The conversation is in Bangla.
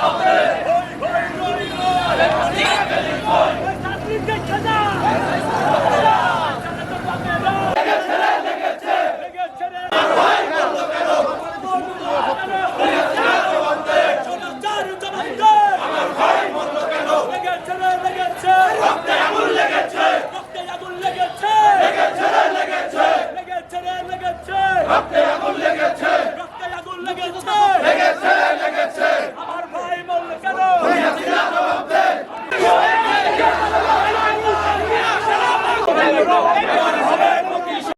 Hey, bro.